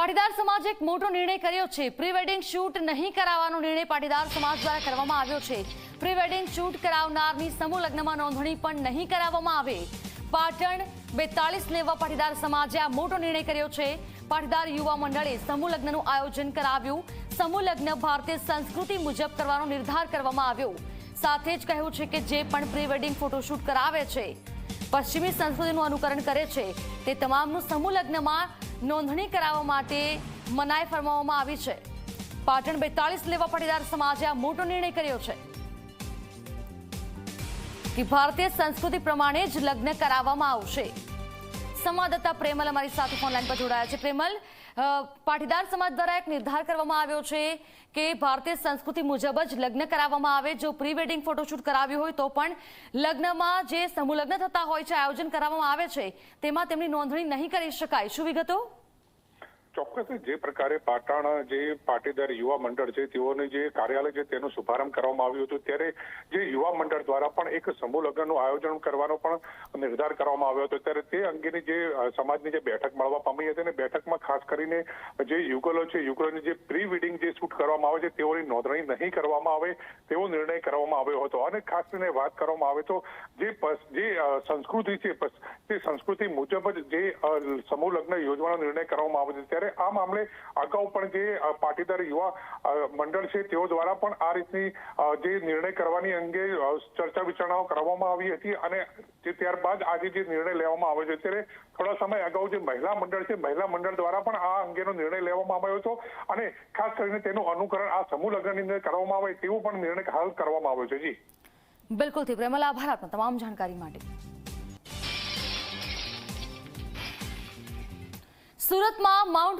પાટીદાર સમાજે એક મોટો નિર્ણય કર્યો છે. પ્રી વેડિંગ શૂટ નહીં કરાવવાનો નિર્ણય પાટીદાર સમાજ દ્વારા કરવામાં આવ્યો છે. પ્રી વેડિંગ શૂટ કરાવનારની સમૂહ લગ્નમાં નોંધણી પણ નહીં કરાવવામાં આવે. પાટણ બેતાલીસ લેવા પાટીદાર સમાજે આ મોટો નિર્ણય કર્યો છે. પાટીદાર યુવા મંડળે સમૂહ લગ્નનું આયોજન કરાવ્યું. સમૂહ લગ્ન ભારતીય સંસ્કૃતિ મુજબ કરવાનો નિર્ધાર કરવામાં આવ્યો. સાથે જ કહ્યું છે કે જે પણ પ્રી વેડિંગ ફોટોશૂટ કરાવે છે, પશ્ચિમી સંસ્કૃતિનું અનુકરણ કરે છે, તે તમામનું સમૂહ લગ્નમાં નોંધણી કરાવવા માટે મનાઈ ફરમાવવામાં આવી છે. પાટણ બેતાલીસ લેવા પાટીદાર સમાજે આ મોટો નિર્ણય કર્યો છે. કે ભારતીય સંસ્કૃતિ પ્રમાણે જ લગ્ન કરાવવામાં આવશે. સંવાદદાતા પ્રેમલ અમારી સાથે ફોનલાઈન પર જોડાયા છે. પ્રેમલ પાટીદાર સમાજ દ્વારા એક નિર્ધાર કરવામાં આવ્યો છે કે ભારતીય સંસ્કૃતિ મુજબ જ લગ્ન કરાવવામાં આવે. જો પ્રી વેડિંગ ફોટોશૂટ કરાવ્યું હોય તો પણ લગ્નમાં જે સમૂહ લગ્ન થતા હોય છે, આયોજન કરાવવામાં આવે છે, તેમાં તેમની નોંધણી નહીં કરી શકાય. શું વિગતો? ચોક્કસ જે પ્રકારે પાટણ જે પાટીદાર યુવા મંડળ છે, તેઓનું જે કાર્યાલય છે, તેનો શુભારંભ કરવામાં આવ્યું હતું, ત્યારે જે યુવા મંડળ દ્વારા પણ એક સમૂહ લગ્નનું આયોજન કરવાનો પણ નિર્ધાર કરવામાં આવ્યો હતો. ત્યારે તે અંગેની જે સમાજની જે બેઠક મળવા પામી હતી અને બેઠકમાં ખાસ કરીને જે યુગલો છે, યુગલોની જે પ્રી વેડિંગ જે શૂટ કરવામાં આવે છે, તેઓની નોંધણી નહીં કરવામાં આવે તેવો નિર્ણય કરવામાં આવ્યો હતો. અને ખાસ કરીને વાત કરવામાં આવે તો જે જે સંસ્કૃતિ છે તે સંસ્કૃતિ મુજબ જ જે સમૂહ લગ્ન યોજવાનો નિર્ણય કરવામાં આવે છે ત્યારે આ મામલે અગાઉ પણ જે પાટીદાર યુવા મંડળ છે તેઓ દ્વારા પણ આ રીતની જે નિર્ણય કરવાની અંગે ચર્ચા વિચારણાઓ કરવામાં આવી હતી અને જે ત્યારબાદ આજે જે નિર્ણય લેવામાં આવ્યો છે, ત્યારે થોડા સમય અગાઉ જે મહિલા મંડળ છે, મહિલા મંડળ દ્વારા પણ આ અંગેનો નિર્ણય લેવામાં આવ્યો હતો અને ખાસ કરીને તેનું અનુકરણ આ સમૂહ લગ્નની અંદર કરવામાં આવે તેવો પણ નિર્ણય હાલ કરવામાં આવ્યો છે. જી. બિલકુલથી પ્રેમલ આભાર આપના તમામ જાણકારી માટે. સુરતમાં માઉન્ટ